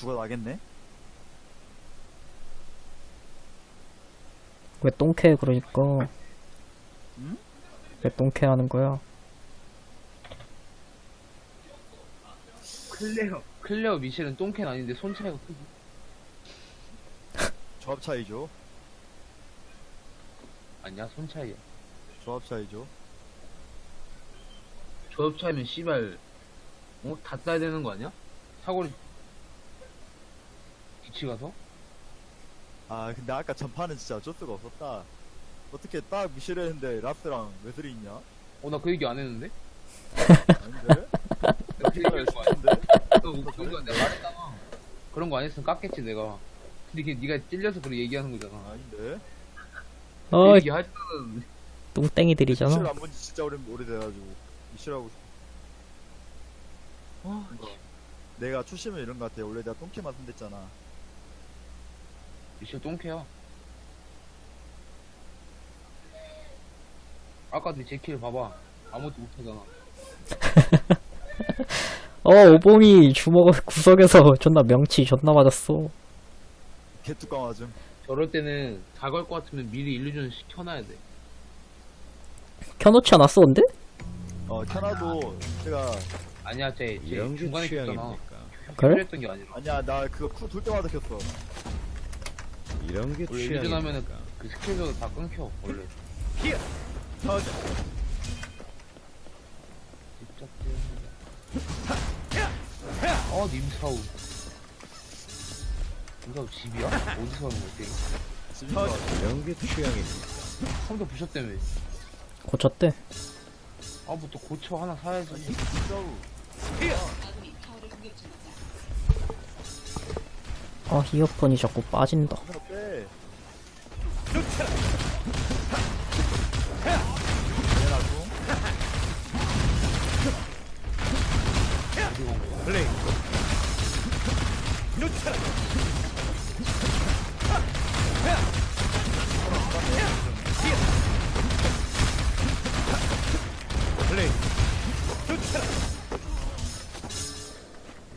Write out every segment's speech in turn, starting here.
죽어나겠네? 왜 똥캐 그러니까 응? 왜 똥캐 하는 거야 클레어 클레어 미셸은 똥캔 아닌데 손 차이가 크지 조합 차이죠. 아니야 손 차이야 조합 차이죠. 조합 차이면 씨발 어? 다 따야 되는 거 아니야? 사거리 기치 가서? 아 근데 아까 전파는 진짜 어쩔 수가 없었다. 어떻게 딱 미실을 했는데 랍스랑 웨슬이 있냐? 어 나 그 얘기 안 했는데? 아닌데? 내가 그 얘기 할거 아니야 근데? 너 웃긴 건 내가 말했잖아 그런 거 안 했으면 깎겠지 내가 근데 걔 네가 찔려서 그렇게 얘기하는 거잖아 아닌데? 어 얘기할 때는 똥땡이들이잖아 미실 안본지 진짜 오래 오래돼가지고 미실하고 싶- 어, 내가 초심은 이런 것 같아. 원래 내가 똥키만 손댔잖아. 미셸 똥캐야 아까 내 제키를 봐봐 아무것도 못하잖아 어 오봉이 주먹 구석에서 존나 명치 존나 맞았어 개뚜껑 맞음. 저럴 때는 다걸 것 같으면 미리 일루전 시켜놔야 돼 켜놓지 않았어 근데? 어 캐나도 제가 아니야 쟤, 쟤 중간에 켰잖아? 그래? 했던 게 아니라 아니야 나 그거 쿨돌 때마다 켰어. 이런 게 원래 일루전 하면은 취향입니까? 그 스킬도 다 끊겨 원래 터져. 어 님사우 님사우 집이야? 어디서 하는 거지? 같아. 이런 게 취향입니까? 컴퓨터 부셨다며 고쳤대 아뭐 또 고쳐 하나 사야지. 아 이어폰이 자꾸 빠진다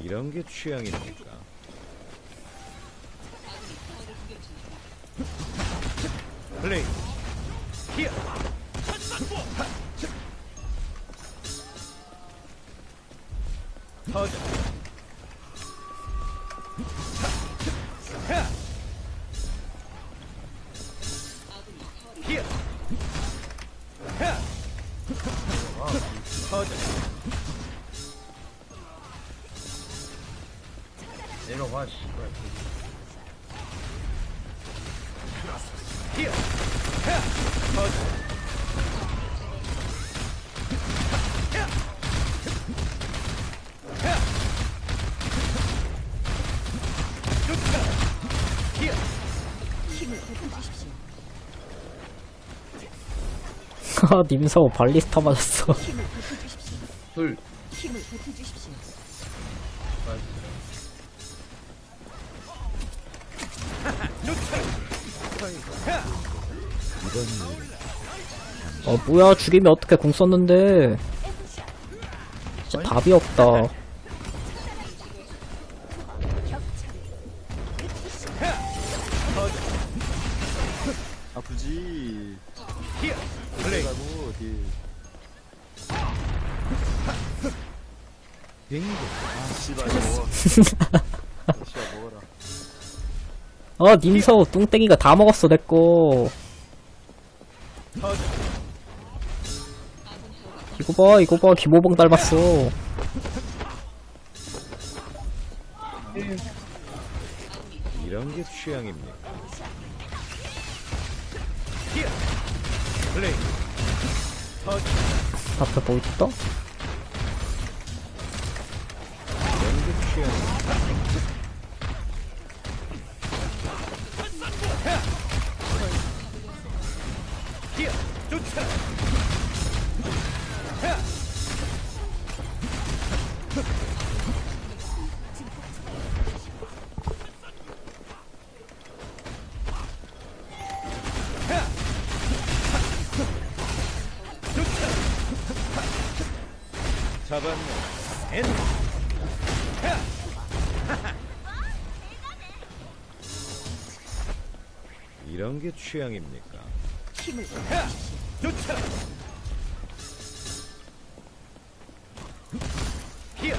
이런 게 취향입니 터져 아 님사오 발리스타 맞았어 둘. 어 뭐야 죽이면 어떻게 궁 썼는데 진짜 답이 없다 아프지. 히어 플레이 그래가지고 딜. 빙고 아 씨발 먹어. 씨발 먹어라. 아 님사오 똥땡이가 다 먹었어 내꺼 터져 이거 봐 이거 봐 김호봉 닮았어 이런 게 취향입니까? 플레이 앞에 뭐 있다? 좋다 이런 게 취향입니까? 힘을 쫓아라. 히어.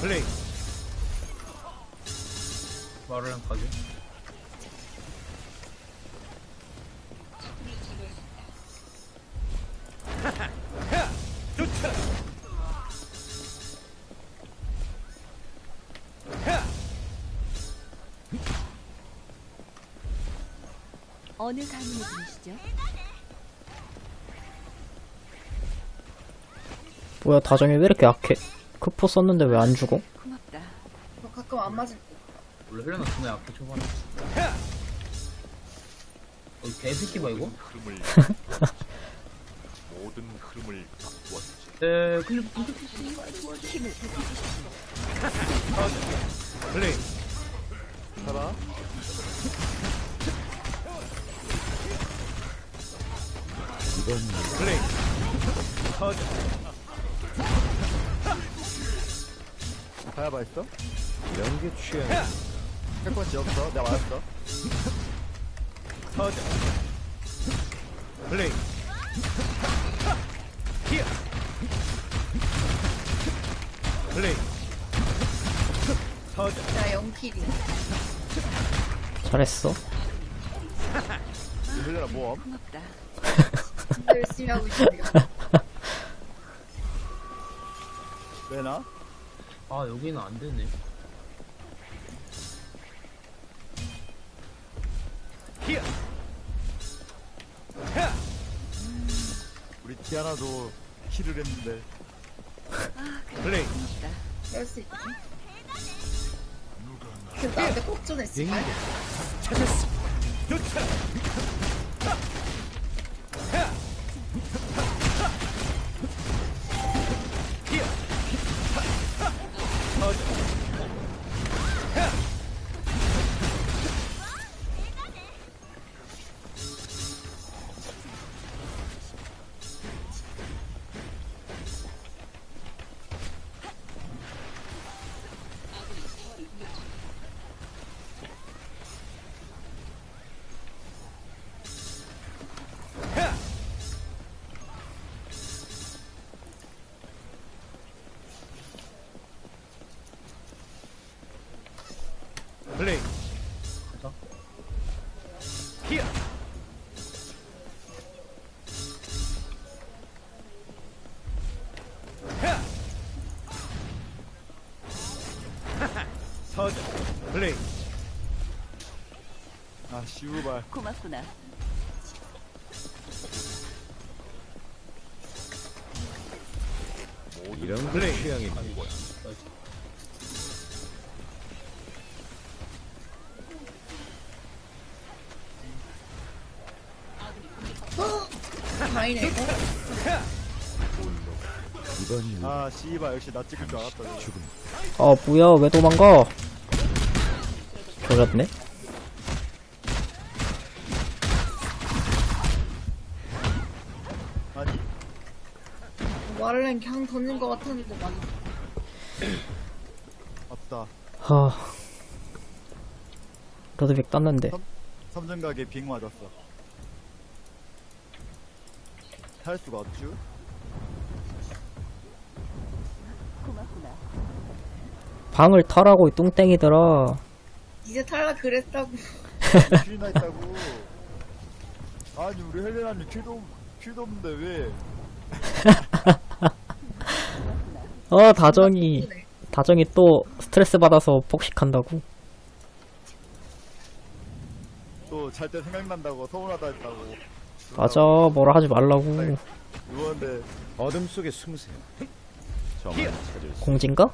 플레이. 말을 한 가지. 어느 가문의 분이시죠? 뭐야 다정이 왜 이렇게 약해 크포 썼는데 왜 안 죽어? 고맙다. 너 가끔 안 맞을 때. 원래 헬레나 존나 약해 초반에. 어, 이 개새끼 봐 이거? 흐름을 모든 흐름을 바꾸었지. 에 클립 힘을 보태주십시오. 플레이. 살아 플레이. 터져. 가야바 있어? 이런 게 취향입니까? 패권지 없어 내가 맞았어 터져. 플레이. 히어. 플레이. 터져. 나 0킬이야. 잘했어 헬레나 모험 고맙다. 열심히 하고 있어요. 내나? 아 여기는 안 되네. 히어. 우리 티아나도 킬을 했는데 플레이. 고맙다. 그럴 수 있지. 그 나한테 꼭 전했어. 찾았어. 터져. 플레이. 아 씨우발 고맙구나. 이런 게 취향입니까? 다행이네, 이거. 이번 일아 씨발 역시 나 찍을 줄 알았다 이거. 죽음. 아 뭐야 왜 도망가 조졌네. 아니. 말을렌 그냥 던진 것 같았는데 많이. 없다. 하. 로드빅 땄는데. 삼성가게 빙 맞았어. 탈 수가 없쥬 고맙구나. 방을 타라고 이 뚱땡이들아 이제 탈락 그랬다고. 킬이나 있다고 아니 우리 헬레나님 킬도 킬도 없는데 왜 어 다정이 다정이 또 스트레스 받아서 폭식한다고 또 잘 때 생각난다고 서운하다 했다고 맞아 뭐라 하지 말라고 누웠는데 어둠 속에 숨으세요. 저만 찾을 수. 공진가?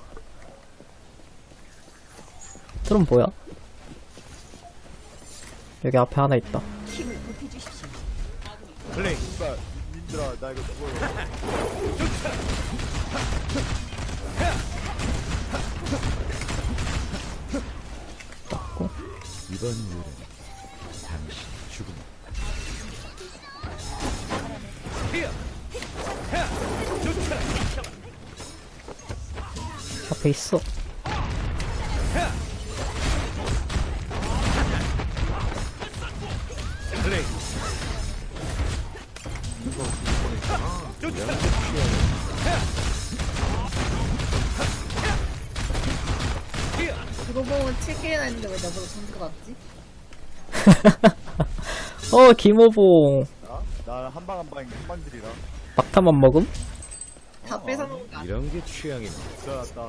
트럼 뭐야? 여기 앞에 하나 있다. 플레이. 나 이거 죽어요 이번 일은 당신 죽음. 앞에 있어 킬이나 했는데 왜 나보다 점수가 낮지? 어, 김호봉. 나한방 한 방 한방들이라 막타만 먹음? 다 뺏어먹은 거 아니야? 이런 게 취향입니다. 들어갔다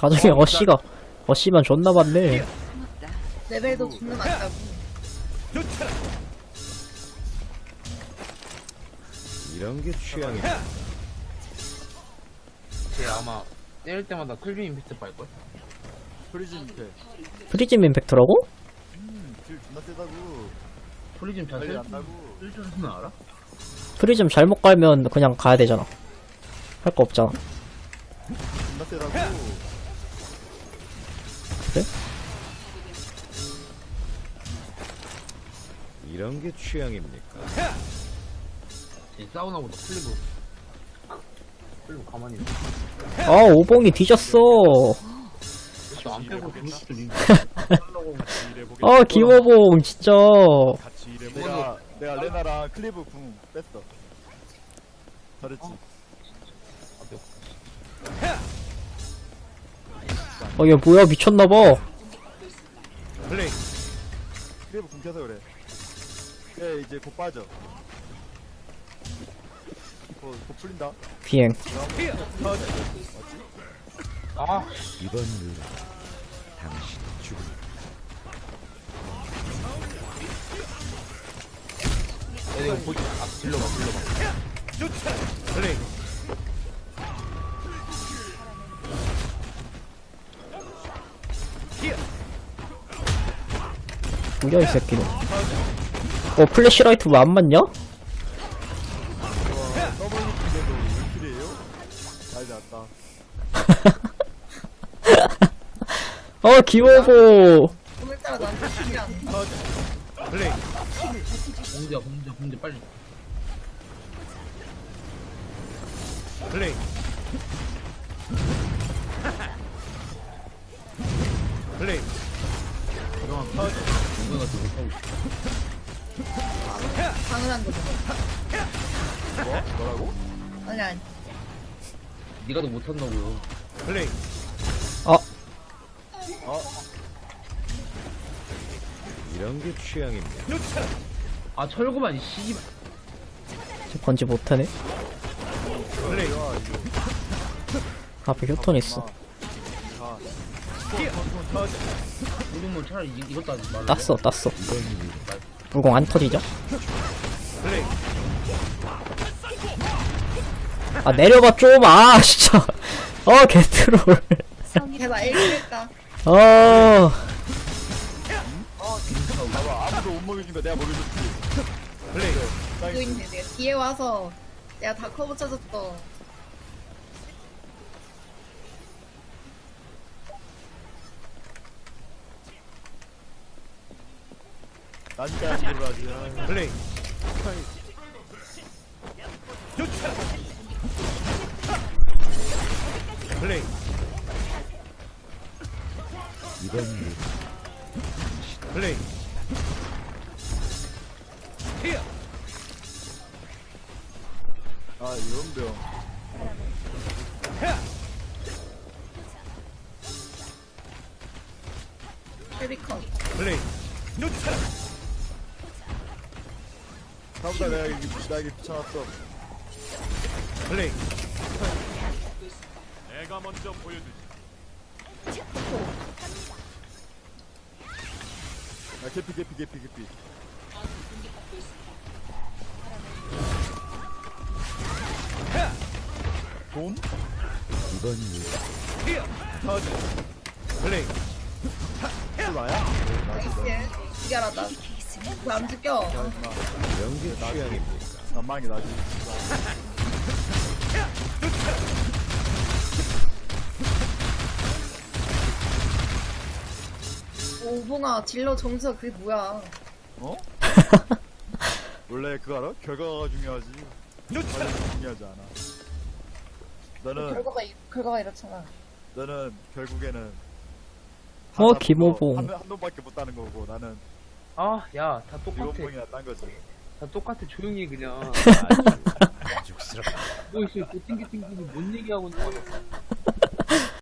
나중에 어씨가, 어씨만 존나 많네. 레벨도 존나 낮다고. 이런 게 취향입니다. 쟤 아마 때릴 때마다 클빈 임팩트 빨걸? 프리즌 밑에 프리즘 임팩트라고? 딜 존나 세다고 프리즘 잘 빨리 쓸, 안다고 쓸줄 쓰면 알아? 프리즘 잘못 깔면 그냥 가야 되잖아. 할 거 없잖아. 존나 세다고 이런 게 취향입니까? 쟤 사우나보다 클리브 가만히 있어 아, 오봉이 뒤졌어. 안 빼고 죽을 리 일해보겠다. 아, 김호봉, 진짜. 내가 내가 레나랑 클리브 궁 뺐어 잘했지 어, 얘 뭐야, 미쳤나봐. 플레이. 클리브 궁 켜서 그래 얘 이제 곧 빠져 어, 곧 풀린다 비행. 아 이번 일 당신 죽음. 얘 이거 보지 아 질러봐 질러봐 플레이. 뭐야, 이 새끼는. 어, 플래시라이트 왜 안 맞냐? 어, 김호봉. 오늘따라 나한테 나. 플레이. 공주야 공주야 공주 빨리 플레이. 플레이. 그동안 공주가 좀 못하고 있어 당연한 거죠. 뭐? 뭐라고? 아니, 아니. 니가 더 못한다고요 플레이. 아, 이런 게 취향입니다. 아 철구만 이 씨발 쟤 번지 못하네. 앞에 효턴 있어. 가 이러면 차라리 이, 이것도 하지 말라 땄어, 땄어. 물공 안 터지죠? 아, 내려봐, 좀. 아, 진짜. 어, 개트롤. 걔나 1킬 했다. 어, 봐봐 아무도 못거 내가 먹여줬지 플레이. 있네. 내가 뒤에 와서 내가 다 커버 쳐줬어. 이거라지 아, 플레이. 플레이. 플레이. 아 이런 병 캐리컨. 플레이. 다음날 내가 이게 나에게 붙여놨어 플레이. 내가 먼저 보여주지. 야 개피 개피 개피 개피 돈? 이번 일 플레이. 나이스. 이겨라다. 왜안 죽여? 게 취향입니까? 난망이 나지 오봉아, 질러 점수가 그게 뭐야. 어? 원래 그거 알아? 결과가 중요하지 과정이 중요하지 않아 너는 결과가, 이- 결과가 이렇잖아. 너는 결국에는 어, 김호봉. 한, 명- 한 명밖에 못 따는 거고 나는 아 야 다 똑같아 일본봉이나 딴 거지 다 똑같아 조용히 해, 그냥 만족스럽다. 뭐 있어 그 띵기띵기 뭔 얘기하고 있는 거야